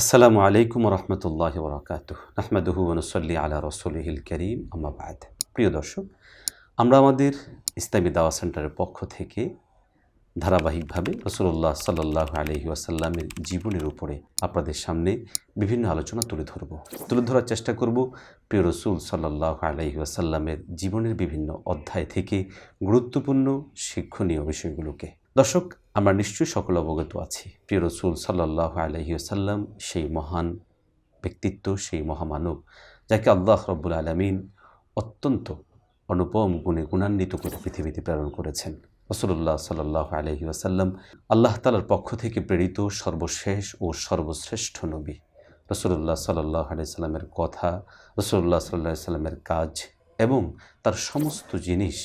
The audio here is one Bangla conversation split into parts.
আসসালামু আলাইকুম রহমতুল্লাহ বরকাত আহমদহু নসল্লি আলা রসুলহিল করিম আমাবাদ প্রিয় দর্শক, আমরা আমাদের ইসলামী দাওয়া সেন্টারের পক্ষ থেকে ধারাবাহিকভাবে রসুল্লাহ সাল্লাহ আলহি আসাল্লামের জীবনের উপরে আপনাদের সামনে বিভিন্ন আলোচনা তুলে ধরব। তুলে ধরার চেষ্টা করব প্রিয় রসুল সাল্লাহ আলহি আসাল্লামের জীবনের বিভিন্ন অধ্যায় থেকে গুরুত্বপূর্ণ শিক্ষণীয় বিষয়গুলোকে। দর্শক, আমরা নিশ্চয়ই সকল অবগত আছি। প্রিয় রসুল সাল্লাহ আলহিউসাল্লাম সেই মহান ব্যক্তিত্ব, সেই মহামানব যাকে আল্লাহ রব্বুল আলমিন অত্যন্ত অনুপম গুণে গুণান্বিত করে পৃথিবীতে প্রেরণ করেছেন। রসুল্লাহ সাল্লাহ আলহি আসাল্লাম আল্লাহ তালার পক্ষ থেকে প্রেরিত সর্বশেষ ও সর্বশ্রেষ্ঠ নবী। রসুল্লাহ সাল্লাহ আলাইসাল্লামের কথা রসুল্লাহ সাল্লাহ সাল্লামের কাজ এবং তার সমস্ত জিনিস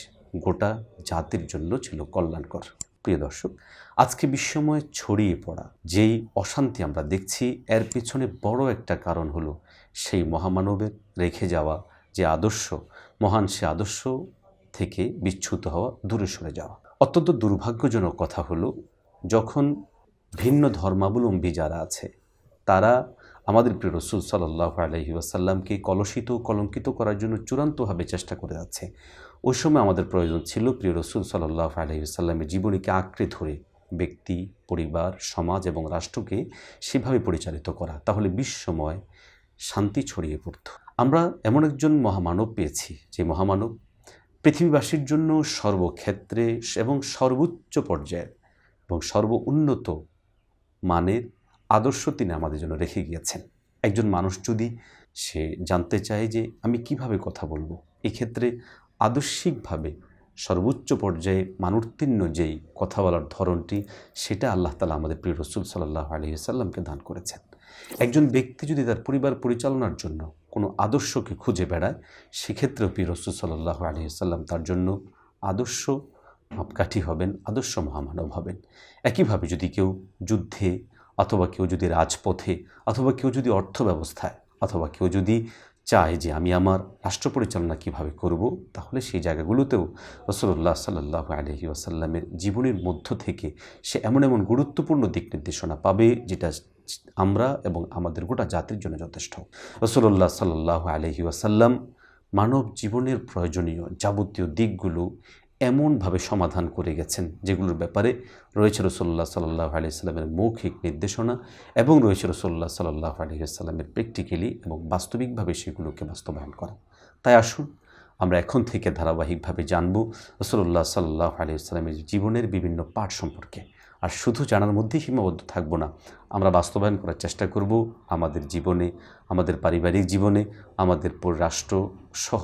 গোটা জাতির জন্য ছিল কল্যাণকর। প্রিয় দর্শক, আজকে বিশ্বময় ছড়িয়ে পড়া যেই অশান্তি আমরা দেখছি, এর পিছনে বড় একটা কারণ হলো সেই মহামানবের রেখে যাওয়া যে আদর্শ, মহান সে আদর্শ থেকে বিচ্যুত হওয়া, দূরে সরে যাওয়া। অত্যন্ত দুর্ভাগ্যজনক কথা হলো, যখন ভিন্ন ধর্মাবলম্বী যারা আছে, তারা আমাদের প্রিয় রসুল সাল্লাহ আলহি আসাল্লামকে কলসিত কলঙ্কিত করার জন্য চূড়ান্তভাবে চেষ্টা করে যাচ্ছে। ওই সময় আমাদের প্রয়োজন ছিল প্রিয় রসুল সাল্লাহ আলহিসাল্লামের জীবনীকে আঁকড়ে ধরে, ব্যক্তি, পরিবার, সমাজ এবং রাষ্ট্রকে সেভাবে পরিচালিত করা, তাহলে বিশ্বময় শান্তি ছড়িয়ে পড়ত। আমরা এমন একজন মহামানব পেয়েছি, যে মহামানব পৃথিবীবাসীর জন্য সর্বক্ষেত্রে এবং সর্বোচ্চ পর্যায়ের এবং সর্ব উন্নত মানের আদর্শ তিনি আমাদের জন্য রেখে গিয়েছেন। একজন মানুষ যদি সে জানতে চায় যে আমি কীভাবে কথা বলব, এক্ষেত্রে আদর্শিকভাবে সর্বোচ্চ পর্যায়ে মানুত্তীর্ণ যেই কথা বলার ধরনটি, সেটা আল্লাহ তালা আমাদের প্রিয় রসুল সাল্লাহ আলহিসাল্লামকে দান করেছেন। একজন ব্যক্তি যদি তার পরিবার পরিচালনার জন্য কোনো আদর্শকে খুঁজে বেড়ায়, সেক্ষেত্রেও প্রিয় রসুল সাল্লাহ আলহিসাল্লাম তার জন্য আদর্শ মাপকাঠি হবেন, আদর্শ মহামানব হবেন। একইভাবে যদি কেউ যুদ্ধে অথবা কেউ যদি রাজপথে, অথবা কেউ যদি অর্থ ব্যবস্থায় অথবা কেউ যদি চায় যে আমি আমার রাষ্ট্র পরিচালনা কীভাবে করব, তাহলে সেই জায়গাগুলোতেও রসল্লাহ সাল্লাহ আলহি আসাল্লামের জীবনের মধ্য থেকে সে এমন এমন গুরুত্বপূর্ণ দিক নির্দেশনা পাবে যেটা আমরা এবং আমাদের গোটা জাতির জন্য যথেষ্ট। রসল্লাহ সাল্লাহ আলহি আসাল্লাম মানব জীবনের প্রয়োজনীয় যাবতীয় দিকগুলো এমনভাবে সমাধান করে গেছেন, যেগুলোর ব্যাপারে রয়েছে রসল্লাহ সাল্লাহ আলিয়াল্লামের মৌখিক নির্দেশনা এবং রয়েছে রসল্লাহ সাল্লাহ আলিয়াল্লামের প্র্যাকটিক্যালি এবং বাস্তবিকভাবে সেগুলোকে বাস্তবায়ন করা। তাই আসুন, আমরা এখন থেকে ধারাবাহিকভাবে জানব রসল্লাহ সাল্লাহ আলিয়াল্লামের জীবনের বিভিন্ন পাঠ সম্পর্কে। আর শুধু জানার মধ্যেই সীমাবদ্ধ থাকব না, আমরা বাস্তবায়ন করার চেষ্টা করব আমাদের জীবনে, আমাদের পারিবারিক জীবনে, আমাদের রাষ্ট্র সহ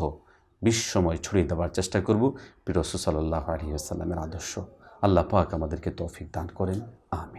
বিশ্বময় ছড়িয়ে দেওয়ার চেষ্টা করব। পিরসু সাল্লাহ আলহিহাস্লামের আদর্শ। আল্লাহ পাক আমাদেরকে তৌফিক দান করেন। আমি